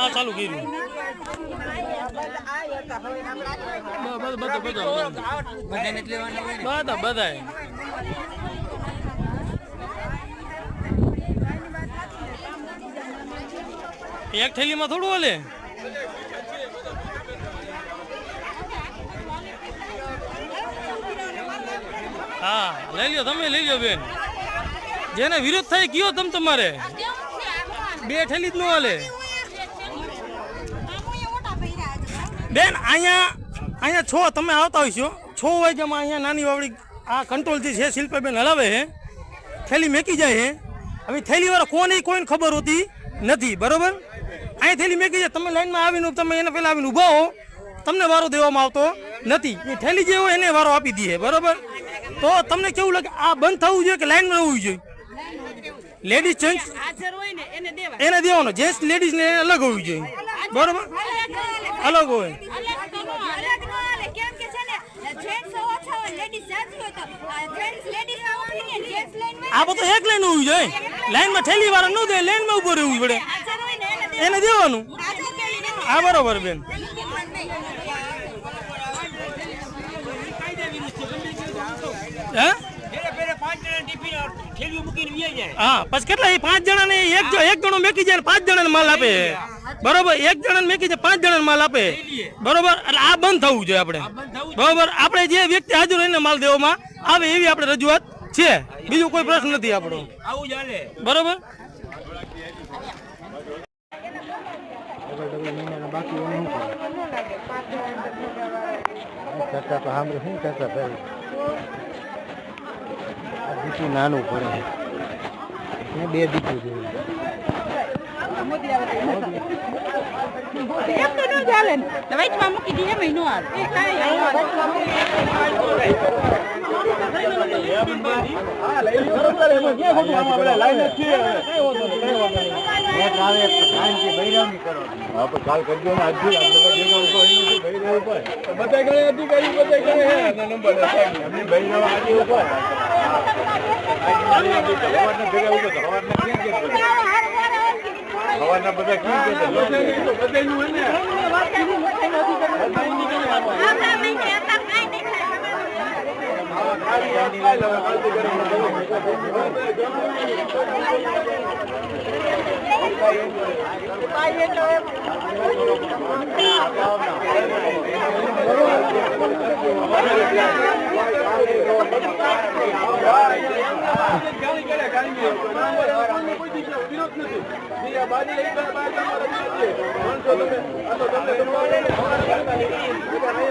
આ ચાલુ કર્યું. બધા, બધું. બધું એક થેલીમાં થોડું હાલે? હા, લઈ લ્યો તમે, લઈ લ્યો બેન. જેને વિરોધ થાય ગયો તમ તમારે? બે થેલી જ ન હાલે. બેન અહીંયા અહીંયા છો તમે આવતા હોય છો. છો વાગ્યામાં અહીંયા નાની વાવડી આ કંટ્રોલથી છે શિલ્પાબેન હલાવે છે થેલી મેકી જાય છે. હવે થેલીવાળા કોને કોઈને ખબર હોતી નથી બરોબર? અહીંયા થેલી મેકી જાય તમે લાઈનમાં આવીને તમે એને પહેલાં આવીને ઊભા હો. તમને વારો દેવામાં આવતો નથી. એ થેલી જે હોય એને વારો આપી દઈએ બરોબર? તો તમને કેવું લાગે આ બંધ થવું જોઈએ કે લાઈનમાં રહેવું જોઈએ? લેડીઝ જેન્ટ્સ હોય એને દેવાનો જેન્ટ્સ લેડીઝ ને અલગ હોવી જોઈએ. બરોબર? અલગ હોય. આ બધું એક લાઈન હોવી જોઈએ લાઈનમાં થેલી વાળા ન દે લાઈનમાં ઊભો રહેવું પડે. એને દેવાનું. આ બરોબર બેન. હે? હા પછી કેટલા એ પાંચ જણા ને એક જ- એક જણો મેકી જાય ને પાંચ જણા ને માલ આપે. બરોબર એક જણા ને મેકી પાંચ જણા માલ આપે. બરોબર? એટલે આ બંધ થવું જોઈએ આપણે. બરોબર? આપણે જે વ્યક્તિ હાજર હોય ને માલ દેવામાં આવે એવી આપણે રજૂઆત છે. બીજો કોઈ પ્રશ્ન નથી આપણો. આવું ચાલે બરોબર? ચર્ચા તો સાંભળે શું નાનું પડે બે દીકરું જેવું એમ તો ન ચાલે ને વચમાં મૂકી દઈએ એમ નો હાલે એ કાંઈ ભેગા ઊભો ઉપર બધા હે કેમ કે બધાનું હોય ને. પણ જો તમે